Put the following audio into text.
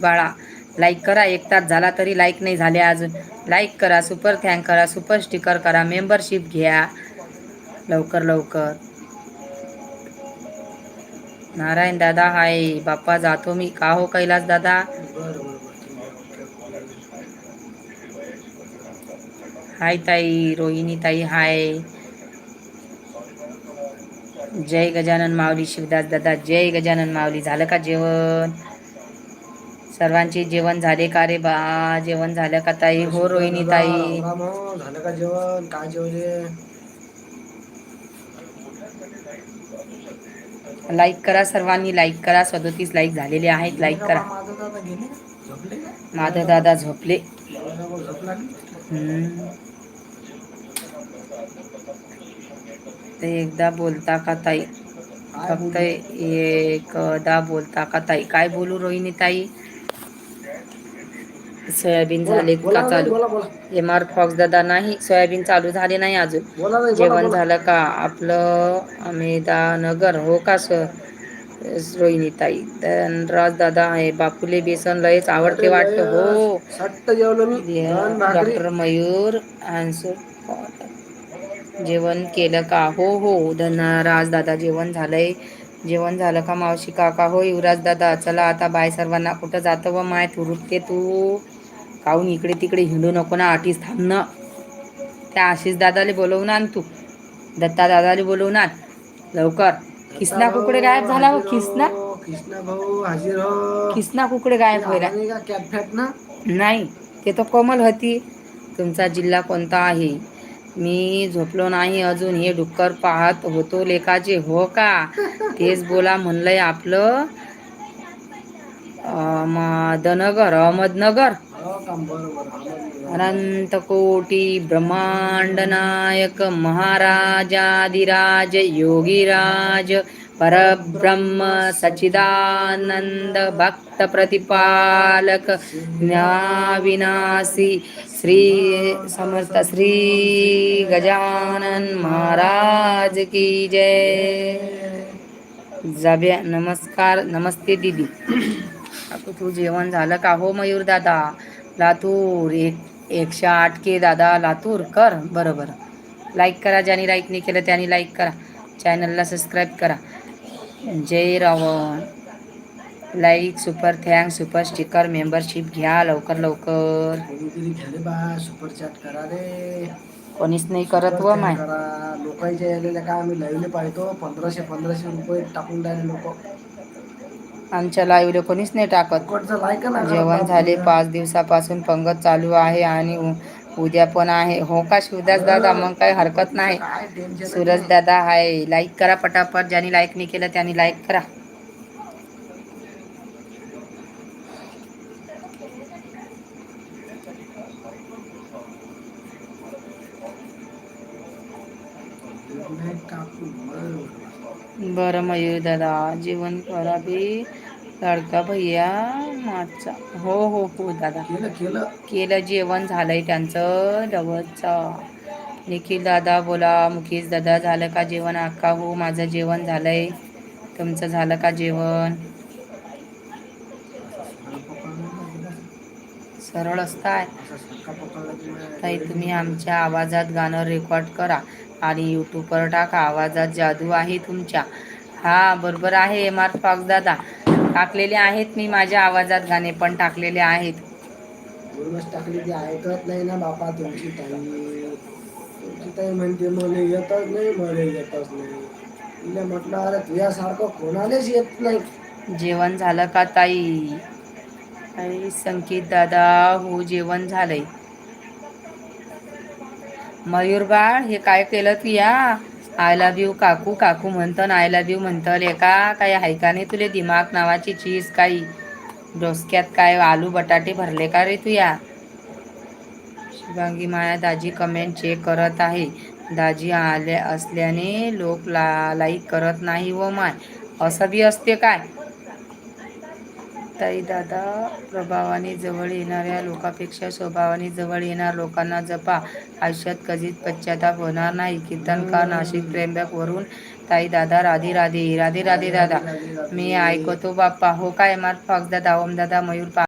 बाळा लाईक करा. एक तास झाला तरी लाईक नाही झाले अजून. लाईक करा सुपर थँक करा सुपर स्टिकर करा मेंबरशिप घ्या. लवकर लवकर. नारायण दादा हाय. बाप्पा जातो मी. का हो कैलास दादा? हाय ताई रोहिणी ताई हाय. जय गजानन माऊली शिवदास दादा जय गजानन माऊली. झालं का जेवण? सर्वांचे जेवण झाले का रे बा? जेवण झालं का ताई? हो रोहिणी ताई. झालं का जेवण काय जेवले लाईक करा सर्वांनी लाईक करा. सदोतीस लाईक झालेले आहेत. लाईक करा. माधव दादा झोपले. ते एकदा बोलता का ताई? फक्त एकदा बोलता का ताई? काय बोलू रोहिणी ताई? सोयाबीन झाले का चालू? एम आर फॉक्स दादा नाही सोयाबीन चालू झाले नाही अजून. जेवण झालं का? आपलं अमेदानगर हो का सर? रोहिणी ताई धनराज दादा आहे बापूले बेसन लयच आवडते वाटतं हो. डॉक्टर मयूर आन्सर जेवण केलं का? हो हो. धनराज दादा जेवण झालंय. जेवण झालं का मावशी काका? हो युवराज दादा. चला आता बाय सर्वांना कुठं जातं व माय? तू रुटते तू. काहून इकडे तिकडे हिंडू नको ना आठीस थांब त्या आशिष दादाले बोलवून आण तू. दत्ता दादाले बोलवून आण. लवकर. किसना कुकडे गायब झाला हो किसना? कृष्णा भाऊ हाजीर हो. किसना कुकडे गायब व्हायला नाही ते तर कोमल होती. तुमचा जिल्हा कोणता आहे? मी झोपलो नाही अजून हे डुक्कर पाहत होतो लेखाचे हो का? तेच बोला म्हणलंय आपलं अहमदनगर अहमदनगर. अनंतकोटी अनंत कोटी ब्रह्मांड नायक महाराजाधिराज योगीराज परब्रह्म सचिदानंद भक्त प्रतिपालक न्याविनाशी श्री समर्थ श्री गजानन महाराज की जय। जाब्या नमस्कार नमस्ते दीदी। काकू तू जेवण झालं का हो मयूर दादा लातूर एक एकशे आठ के दादा लातूर कर. बरं बरं लाईक करा ज्याने लाईक नाही केलं त्याने लाईक करा. चॅनलला सबस्क्राईब करा. जय Ravan. Like super thank super sticker membership घ्या लवकर लवकर. सुपर चॅट करा रे. कोणीच नाही करत व माय. लोकांच्या यायला काय आम्ही लाईव्हले पाहतो पंधराशे पंधराशे रुपये टाकून राहिले लोक. आमच्या लाईव्हला कोणीच नाही टाकत. जेवण झाले पाच दिवसापासून पंगत चालू आहे आणि उद्या पण आहे. हो का शिवदास दादा? मग काही हरकत नाही. सूरज दादा आहे. लाईक करा पटापट. ज्यांनी लाईक नाही केलं त्यांनी लाईक करा. गुड बरं मयूर दादा जेवण करा बी. लाडका भैया माचा हो हो हो दादा. केलं केलं. केलं जेवण झालंय त्यांचं डबलचं. निखिल दादा बोला मुकेश दादा झालं का जेवण? अक्का हो माझं जेवण झालंय. तुमचं झालं का जेवण असं सरळ पकडलं ना गेलं असं. सरळ असताय. ताई तुम्ही आमच्या आवाजात गाणं रेकॉर्ड करा आणि यूट्यूबवर टाका. आवाजात जादू आहे तुमच्या. हा बरोबर आहे एम आर फॉक्स दादा. टाकलेले आहेत मी माझ्या आवाजात गाणे पण टाकलेले आहेत. ऐकत नाही ना बापा तुमची ताई. तुमची ताई म्हणते मला येतच नाही मला येतच नाही. तिला म्हटलं अरे तुझ्यासारखं कोणालाच येत नाही. जेवण झालं का ताई? अरे संकेत दादा हो जेवण झालंय. मयूर बाळ हे काय केलं तू या? आय लव्ह यू काकू काकू म्हणतं आय लव्ह यू म्हणतं लेका काही आहे नाही तुले दिमाग नावाची चीज काही? डोसक्यात काय आलू बटाटे भरले का रे तू या? शिवांगी माया दाजी कमेंट चेक करत आहे. दाजी आल्या असल्याने लोक ला लाईक करत नाही व माय. असं बी असते काय? ताई दादा प्रभावाने जवळ येणाऱ्या लोकांपेक्षा स्वभावाने जवळ येणाऱ्या लोकांना जपा. आयुष्यात कधीच पश्चाताप होणार नाही. कीर्तनकार नाशिक त्र्यंबक वरून? ताई दादा राधे राधे राधे राधे दादा. मी ऐकतो बाप्पा. हो काय मार फॉक्स दादा ओम दादा मयूर पा